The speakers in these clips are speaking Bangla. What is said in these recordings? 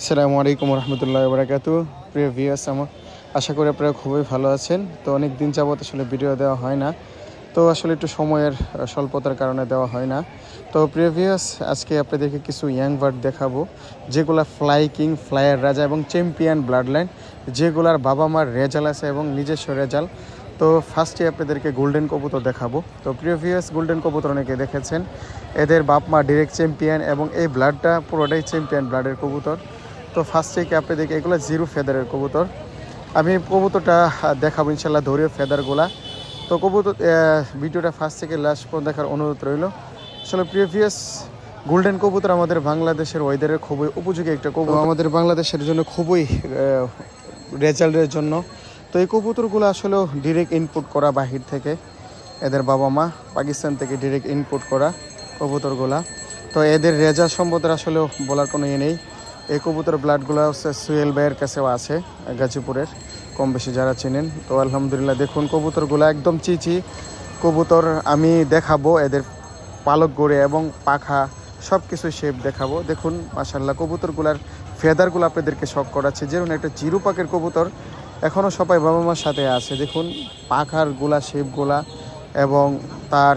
আসসালামু আলাইকুম রহমতুল্লাহ বারাকাতু। প্রিয় ভিউয়ার্স আমার আশা করি আপনারা খুবই ভালো আছেন। তো অনেক দিন যাবত আসলে ভিডিও দেওয়া হয় না। তো আসলে একটু সময়ের স্বল্পতার কারণে দেওয়া হয় না। তো প্রিয় ভিউয়ার্স আজকে আপনাদেরকে কিছু ইয়াং বার্ড দেখাবো। যেগুলা ফ্লাই কিং ফ্লায়ার রাজা এবং চ্যাম্পিয়ন ব্লাড লাইন যেগুলার বাবা মার রেজাল আছে এবং নিজস্ব রেজাল। তো ফার্স্টে আপনাদেরকে গোল্ডেন কবুতর দেখাবো। তো প্রিয় ভিউয়ার্স গোল্ডেন কবুতর অনেকে দেখেছেন। এদের বাপ মা ডিরেক্ট চ্যাম্পিয়ন এবং এই ব্লাডটা পুরোটাই চ্যাম্পিয়ন ব্লাডের কবুতর। তো ফার্স্ট থেকে আপনি দেখে এগুলো জিরো ফেদারের কবুতর। আমি কবুতরটা দেখাবো ইনশাল্লাহ ধরিও ফেদারগুলা। তো কবুতর ভিডিওটা ফার্স্ট থেকে লাস্ট পর্যন্ত দেখার অনুরোধ রইল। আসলে প্রিভিয়াস গোল্ডেন কবুতর আমাদের বাংলাদেশের ওয়েদারের খুবই উপযোগী একটা কবুতর। আমাদের বাংলাদেশের জন্য খুবই রেজাল্টের জন্য। তো এই কবুতরগুলো আসলে ডিরেক্ট ইনপুট করা বাহির থেকে। এদের বাবা মা পাকিস্তান থেকে ডিরেক্ট ইনপুট করা কবুতরগুলা। তো এদের রেজাল্ট সম্বন্ধে আসলে বলার কোনো ইয়ে নেই। এই কবুতর ব্লাডগুলো হচ্ছে সুয়েল ভাইয়ের কাছেও আছে, গাজীপুরের কম বেশি যারা চেনেন। তো আলহামদুলিল্লাহ দেখুন কবুতরগুলো একদম চিচি। কবুতর আমি দেখাবো, এদের পালক গড়ে এবং পাখা সব কিছু শেপ দেখাবো। দেখুন মাসাল্লাহ কবুতরগুলার ফেদারগুলো আপনাদেরকে শখ করাচ্ছে। যেমন একটা জিরু পাকের কবুতর এখনও সবাই বাবা মার সাথে আছে। দেখুন, পাখার গোলা শেপগুলা এবং তার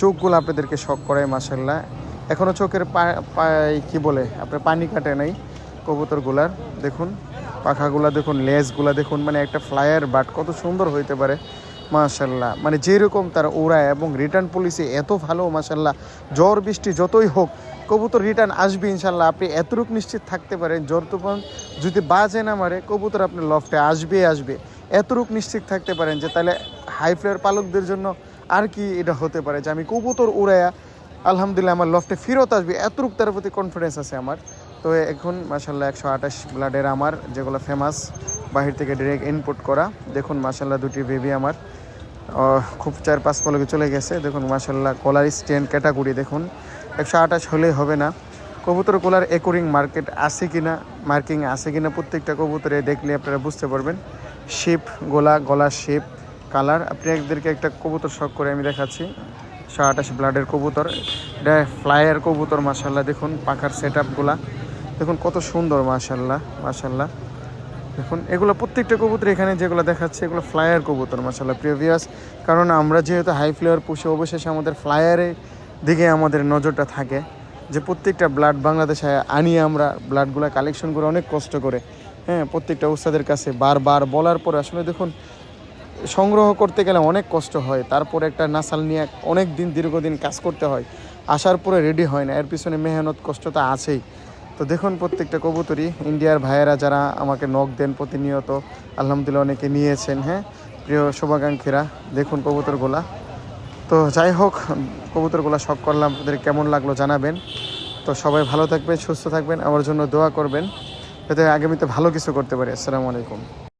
চোখগুলো আপনাদেরকে শখ করায় মাসাল্লাহ এখনও চোখের কি বলে, আপনার পানি কাটে নাই কবুতরগুলার, দেখুন, পাখাগুলা দেখুন, লেজগুলা দেখুন মানে একটা ফ্লায়ার বাট কত সুন্দর হইতে পারে, মাশাল্লাহ। মানে যেরকম তার ওড়ায় এবং রিটার্ন পলিসি এত ভালো, মাশাল্লাহ জ্বর বৃষ্টি যতই হোক, কবুতর রিটার্ন আসবে, ইনশাল্লাহ, আপনি এতটুক নিশ্চিত থাকতে পারেন জ্বর তুফান যদি বাজে না মারে, কবুতর আপনি লফটে আসবে আসবে। এতটুক নিশ্চিত থাকতে পারেন যে তাহলে হাই ফ্লেয়ার পালকদের জন্য আর কি এটা হতে পারে, যে আমি কবুতর উড়াইয়া আলহামদুলিল্লাহ আমার লফটে ফেরত আসবে। এতটুক তার প্রতি কনফিডেন্স আছে আমার। তো এখন মাসাল্লাহ একশো আঠাশ ব্লাডের আমার, যেগুলো ফেমাস বাহির থেকে ডিরেক্ট ইনপুট করা। দেখুন মাসাল্লাহ দুটি বেবি আমার। খুব চার পাঁচ পলকে চলে গেছে। দেখুন মাসাল্লাহ কলার স্ট্যান্ড ক্যাটাগরি দেখুন। একশো আঠাশ হলেই হবে না। কবুতর কোলার একরিং মার্কেট আছে কি না মার্কিং আছে কি না প্রত্যেকটা কবুতরে দেখলে আপনারা বুঝতে পারবেন। শেপ গোলা, গলার শেপ কালার আপনি একদেরকে একটা কবুতর শখ করে আমি দেখাচ্ছি। আঠাশ ব্লাডের কবুতর। এটা ফ্লায়ার কবুতর মাসাল্লাহ দেখুন, পাখার সেট আপগুলা দেখুন, কত সুন্দর মাসাল্লাহ মাসাল্লাহ দেখুন, এগুলো প্রত্যেকটা কবুতর এখানে যেগুলো দেখাচ্ছে, এগুলো ফ্লায়ার কবুতর মাসাল্লাহ প্রিভিয়াস কারণ আমরা যেহেতু হাই ফ্লেয়ার পুষে, অবশেষে আমাদের ফ্লায়ারের দিকে আমাদের নজরটা থাকে যে প্রত্যেকটা ব্লাড বাংলাদেশে আনিয়ে আমরা ব্লাডগুলো কালেকশন করে অনেক কষ্ট করে হ্যাঁ প্রত্যেকটা উস্তাদের কাছে বারবার বলার পরে আসলে দেখুন সংগ্রহ করতে গেলে অনেক কষ্ট হয়, তারপরে একটা নাসাল নিয়ে অনেক দিন, দীর্ঘদিন কাজ করতে হয়, আসার পরে রেডি হয় না, এর পিছনে মেহনত কষ্টটা আছেই। তো দেখুন প্রত্যেকটা কবুতরই, ইন্ডিয়ার ভাইয়েরা যারা আমাকে নখ দেন প্রতিনিয়ত, আলহামদুলিল্লাহ অনেকে নিয়েছেন হ্যাঁ? প্রিয় শুভাকাঙ্ক্ষীরা, দেখুন কবুতরগুলা। তো যাই হোক, কবুতরগুলা শখ করলাম আপনাদের কেমন লাগল জানাবেন। তো সবাই ভালো থাকবেন, সুস্থ থাকবেন, আমার জন্য দোয়া করবেন, যাতে আগামীতে ভালো কিছু করতে পারি। আসসালামু আলাইকুম।